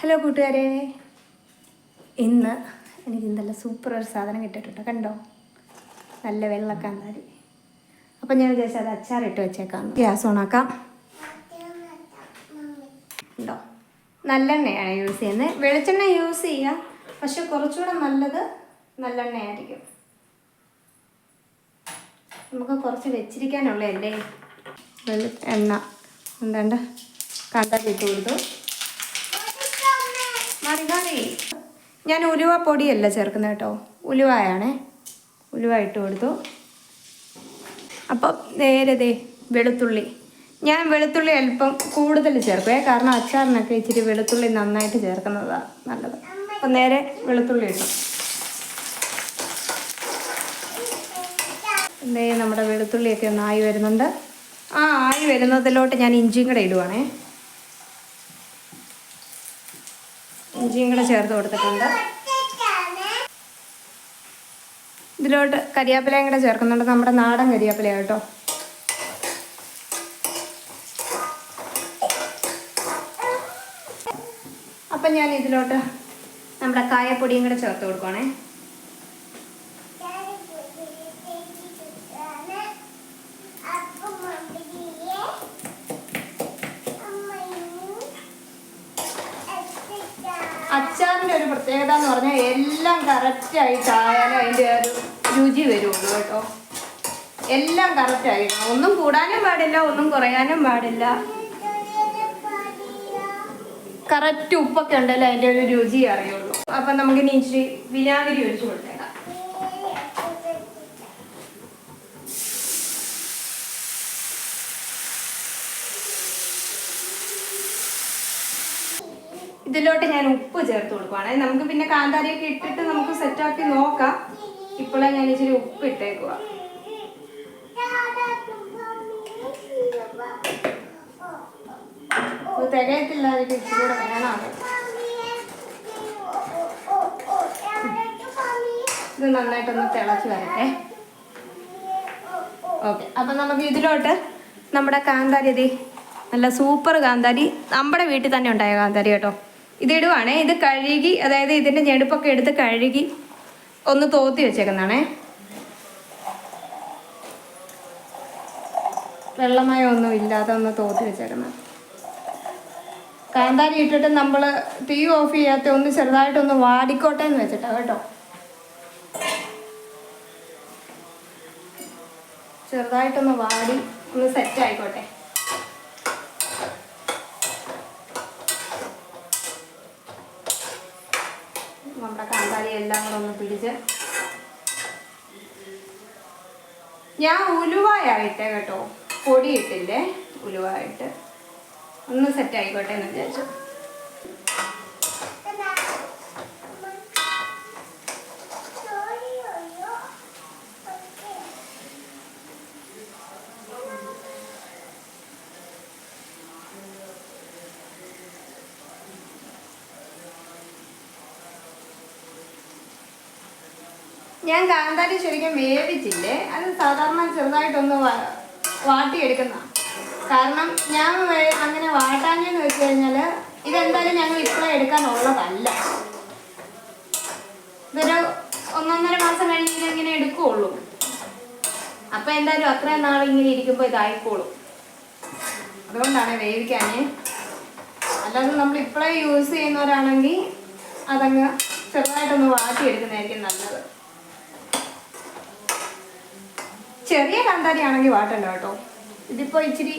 Hello കൂട്ടുകാരെ. ഇന്ന് എനിക്ക് നല്ല സൂപ്പർ ഒരു സാധനം കിട്ടിയിട്ടുണ്ട്. കണ്ടോ? നല്ല വെള്ളക്കാന്താരി അപ്പം ഞാൻ വിചാരിച്ചത് അച്ചാറിട്ട് വെച്ചേക്കാം ഗ്യാസ് ഓണാക്കാം ഉണ്ടോ? നല്ലെണ്ണയാണ് യൂസ് ചെയ്യുന്നത് വെളിച്ചെണ്ണ യൂസ് ചെയ്യാം. പക്ഷെ കുറച്ചുകൂടെ നല്ലത് നല്ലെണ്ണയായിരിക്കും. നമുക്ക് കുറച്ച് വെച്ചിരിക്കാനുള്ളതല്ലേ? വെളി എണ്ണ. എന്താണ്ട്? കണ്ടാൽ ഇട്ട് കൊടുത്തു. ഞാൻ ഉലുവ പൊടിയല്ല ചേർക്കുന്നത് കേട്ടോ. ഉലുവയാണേ. ഉലുവ ഇട്ട് കൊടുത്തു. അപ്പം ദേ വെളുത്തുള്ളി. ഞാൻ വെളുത്തുള്ളി അല്പം കൂടുതൽ ചേർക്കുവേ. കാരണം അച്ചാറിനൊക്കെ ഇച്ചിരി വെളുത്തുള്ളി നന്നായിട്ട് ചേർക്കുന്നതാണ് നല്ലത്. അപ്പം നേരെ വെളുത്തുള്ളി ഇട്ടു. എന്തേ നമ്മുടെ വെളുത്തുള്ളിയൊക്കെ ഒന്ന് ആയി വരുന്നുണ്ട്. ആ ആയി വരുന്നതിലോട്ട് ഞാൻ ഇഞ്ചിയും കൂടെ ഇടുവാണേ. ഇഞ്ചിയും കൂടെ ചേർത്ത് കൊടുത്തിട്ടുണ്ട്. ഇതിലോട്ട് കരിയാപ്പിലയും കൂടെ ചേർക്കുന്നുണ്ട്. നമ്മുടെ നാടൻ കരിയാപ്പില കേട്ടോ. അപ്പം ഞാൻ ഇതിലോട്ട് നമ്മുടെ കായപ്പൊടിയും കൂടെ ചേർത്ത് കൊടുക്കുവാണേ. അച്ചാറിന്റെ ഒരു പ്രത്യേകത എന്ന് പറഞ്ഞാൽ എല്ലാം കറക്റ്റായിട്ടായാലും അതിന്റെ ഒരു രുചി വരുള്ളൂ കേട്ടോ. എല്ലാം കറക്റ്റായിരിക്കണം ഒന്നും കൂടാനും പാടില്ല ഒന്നും കുറയാനും പാടില്ല. കറക്റ്റ് ഉപ്പൊക്കെ ഉണ്ടല്ലോ അതിന്റെ ഒരു രുചി അറിയുള്ളൂ. അപ്പം നമുക്ക് ഇച്ചിരി വിനാഗിരി ഒഴിച്ചു കൊടുത്തേക്കാം. ഇതിലോട്ട് ഞാൻ ഉപ്പ് ചേർത്ത് കൊടുക്കുവാണേ. നമുക്ക് പിന്നെ കാന്താരിയൊക്കെ ഇട്ടിട്ട് നമുക്ക് സെറ്റാക്കി നോക്കാം. ഇപ്പോഴേ ഞാൻ ഇച്ചിരി ഉപ്പ് ഇട്ടേക്കുക തികയത്തില്ല ഇത് നന്നായിട്ടൊന്ന് തിളച്ച് വരട്ടെ. ഓക്കെ അപ്പം നമുക്ക് ഇതിലോട്ട് നമ്മുടെ കാന്താരി നല്ല സൂപ്പർ കാന്താരി. നമ്മുടെ വീട്ടിൽ തന്നെ ഉണ്ടായ കാന്താരി കേട്ടോ. ഇതിടുവാണേ. ഇത് കഴുകി അതായത് ഇതിന്റെ ഞെടുപ്പൊക്കെ എടുത്ത് കഴുകി ഒന്ന് തോത്തി വെച്ചേക്കുന്നതാണേ. വെള്ളമയം ഒന്നും ഇല്ലാതെ ഒന്ന് തോത്തി വെച്ചേക്കുന്നത് കാന്താരി ഇട്ടിട്ട് നമ്മൾ തീ ഓഫ് ചെയ്യാത്ത ഒന്ന് ചെറുതായിട്ടൊന്ന് വാടിക്കോട്ടെ എന്ന് വെച്ചിട്ടാ കേട്ടോ. ചെറുതായിട്ടൊന്ന് വാടി ഒന്ന് സെറ്റ് ആയിക്കോട്ടെ. നമ്മുടെ കാന്താരി എല്ലാം കൂടെ ഒന്ന് പിടിച്ച്. ഞാൻ ഉലുവായിട്ടേ കേട്ടോ പൊടിയിട്ടില്ലേ ഉലുവായിട്ട്. ഒന്ന് സെറ്റ് ആയിക്കോട്ടെ എന്ന് വിചാരിച്ചു. ഞാൻ കാന്താരി ശരിക്കും വേവിച്ചില്ലേ? അത് സാധാരണ ചെറുതായിട്ടൊന്ന് വാട്ടിയെടുക്കുന്ന. കാരണം ഞാൻ അങ്ങനെ വാട്ടാഞ്ഞെന്ന് വെച്ച് കഴിഞ്ഞാൽ ഇതെന്തായാലും ഞങ്ങൾ എടുക്കാൻ എടുക്കാനുള്ളതല്ല. ഇതൊരു ഒന്നൊന്നര മാസം കഴിഞ്ഞ് ഇങ്ങനെ എടുക്കുകയുള്ളൂ അപ്പം എന്തായാലും അത്രയും നാൾ ഇങ്ങനെ ഇരിക്കുമ്പോൾ ഇതായിക്കോളും. അതുകൊണ്ടാണ് വേവിക്കാൻ അല്ലാതെ നമ്മൾ ഇപ്പോഴേ യൂസ് ചെയ്യുന്നവരാണെങ്കിൽ അതങ്ങ് ചെറുതായിട്ടൊന്ന് വാട്ടിയെടുക്കുന്നതായിരിക്കും നല്ലത്. ചെറിയ കാന്താരി ആണെങ്കിൽ വാട്ടണ്ട കേട്ടോ. ഇതിപ്പോ ഇച്ചിരി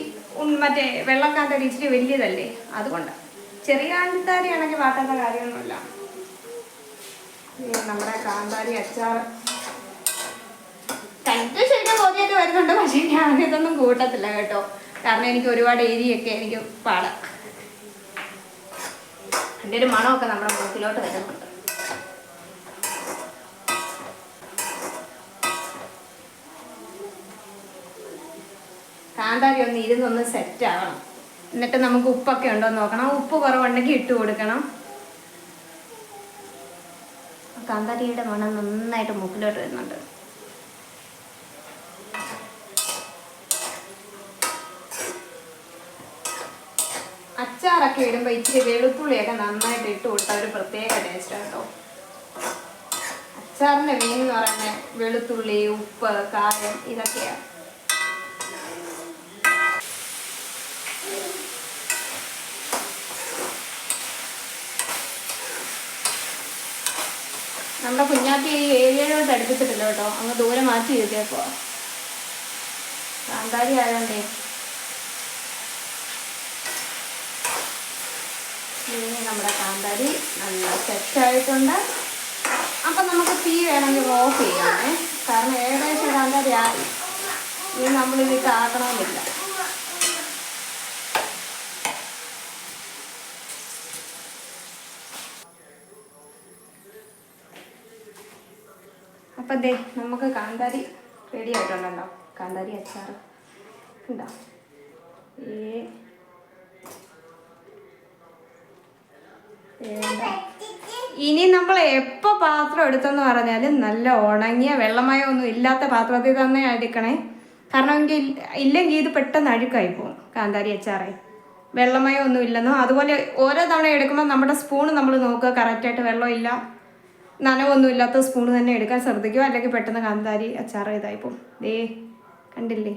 മറ്റേ വെള്ളം കാന്താരി ഇച്ചിരി വലിയതല്ലേ? അതുകൊണ്ട് ചെറിയ കാന്താരി ആണെങ്കിൽ വാട്ടേണ്ട കാര്യമൊന്നുമില്ല. നമ്മുടെ കാന്താരി അച്ചാർ. കണ്ടിട്ട് ശരിക്കും ബോധ്യമൊക്കെ വരുന്നുണ്ട് പക്ഷേ ഞാൻ ഇതൊന്നും കൂട്ടത്തില്ല കേട്ടോ. കാരണം എനിക്ക് ഒരുപാട് ഏരിയൊക്കെ എനിക്ക് പാടാം. എന്റെ ഒരു മണമൊക്കെ നമ്മുടെ മുഖത്തിലോട്ട് വരുന്നുണ്ട്. കാന്താരി ഒന്ന് ഇരുന്നൊന്ന് സെറ്റ് ആവണം. എന്നിട്ട് നമുക്ക് ഉപ്പൊക്കെ ഉണ്ടോ എന്ന് നോക്കണം. ഉപ്പ് കുറവുണ്ടെങ്കിൽ ഇട്ട് കൊടുക്കണം. കാന്താരിയുടെ മണം നന്നായിട്ട് മുക്കിലോട്ട് വരുന്നുണ്ട്. അച്ചാറൊക്കെ ഇടുമ്പോൾ ഇച്ചിരി വെളുത്തുള്ളിയൊക്കെ നന്നായിട്ട് ഇട്ട് കൊടുത്താൽ ഒരു പ്രത്യേക ടേസ്റ്റ് കേട്ടോ. അച്ചാറിന്റെ മീൻ എന്ന് പറയുന്നത് വെളുത്തുള്ളി ഉപ്പ് കായം ഇതൊക്കെയാണ് നമ്മുടെ കുഞ്ഞാത്തി ഈ ഏരിയയിലോട്ട് അടുപ്പിച്ചിട്ടില്ല കേട്ടോ. അങ്ങ് ദൂരെ മാറ്റി ചെയ്തേക്കുവാ കാന്താരി ആയതുകൊണ്ടേ ഇനി നമ്മുടെ കാന്താരി നല്ല സെറ്റായിട്ടുണ്ട് അപ്പം നമുക്ക് തീ വേണമെങ്കിൽ ഓഫ് ചെയ്യാമേ കാരണം ഏകദേശം കാന്താരി ആയി ഇനി നമ്മളിതിട്ട് ആക്കണമെന്നില്ല. അപ്പം ദേ നമുക്ക് കാന്താരി റെഡി ആയിട്ടുണ്ടല്ലോ. കാന്താരി അച്ചാർ. ഉണ്ടോ ഏ ഇനി നമ്മൾ എപ്പോൾ പാത്രം എടുത്തെന്ന് പറഞ്ഞാൽ നല്ല ഉണങ്ങിയ വെള്ളമയോ ഒന്നും ഇല്ലാത്ത പാത്രത്തിൽ തന്നെ അടുക്കണേ കാരണം എങ്കിൽ ഇല്ലെങ്കിൽ ഇത് പെട്ടെന്ന് അഴുക്കായി പോകും കാന്താരി അച്ചാറേ. വെള്ളമയോ ഒന്നും ഇല്ലെന്നോ. അതുപോലെ ഓരോ തവണ എടുക്കുമ്പോൾ നമ്മുടെ സ്പൂൺ നമ്മൾ നോക്കുക. കറക്റ്റായിട്ട് വെള്ളമില്ല. നനവൊന്നും ഇല്ലാത്ത സ്പൂൺ തന്നെ എടുക്കാൻ ശ്രദ്ധിക്കുക. അല്ലെങ്കിൽ പെട്ടെന്ന് കാന്താരി അച്ചാർ ഇതായി പോകും. ദേ കണ്ടില്ലേ?